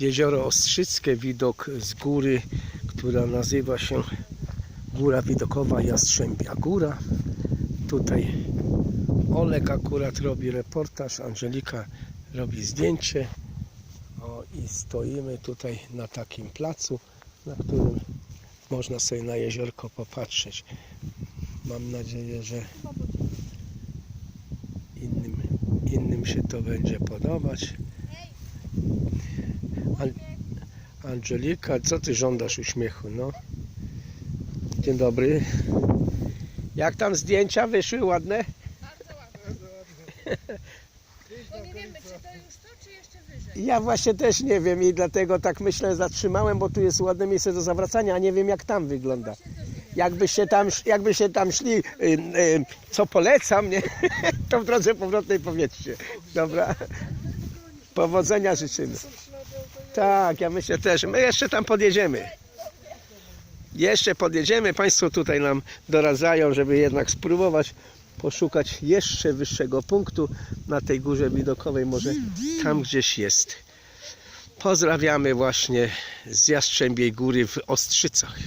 jezioro Ostrzyckie, widok z góry, która nazywa się Góra Widokowa Jastrzębia Góra. Tutaj Olek akurat robi reportaż, Angelika robi zdjęcie. O, I stoimy tutaj na takim placu, na którym można sobie na jeziorko popatrzeć. Mam nadzieję, że innym, innym się to będzie podobać. An Angelika, co ty żądasz uśmiechu? No. Dzień dobry. Jak tam zdjęcia wyszły ładne? Bo nie wiemy, czy to już to, czy jeszcze wyżej. Ja właśnie też nie wiem i dlatego tak myślę, zatrzymałem, bo tu jest ładne miejsce do zawracania, a nie wiem jak tam wygląda. Jakbyście tam, jakbyście tam szli, y, y, co polecam, nie? to w drodze powrotnej powiedzcie. Dobra. Powodzenia życzymy. Tak, ja myślę też. My jeszcze tam podjedziemy. Jeszcze podjedziemy. Państwo tutaj nam doradzają, żeby jednak spróbować poszukać jeszcze wyższego punktu na tej górze widokowej. Może tam gdzieś jest. Pozdrawiamy właśnie z Jastrzębiej Góry w Ostrzycach.